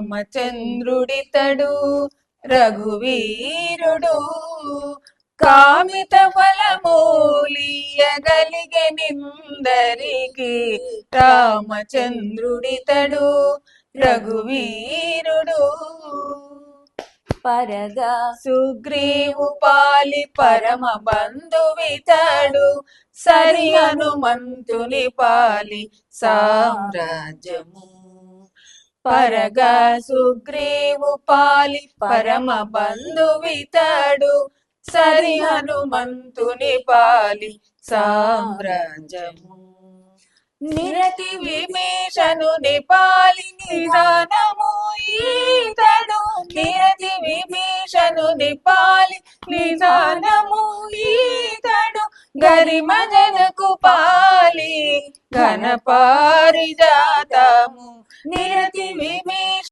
రామచంద్రుడితడు రఘువీరుడు కామిత ఫలమూలియగలిగే నిందరికి రామచంద్రుడితడు రఘువీరుడు. పరగా సుగ్రీవు పాలి పరమ బంధువితడు సరి హనుమంతుని పాలి సామ్రాజ్యము పరగా సుగ్రీవు పాలి పరమ బంధువితడు సరి హనుమంతుని పాలి సామ్రాజ్యము. నిరతి విమేషను నిపాలి నిదానము ఈతడు. నిరతి విమేషను నిపాలి నిదానము ఈతడు. గరిమ జనకు పాలి ఘన Mira ti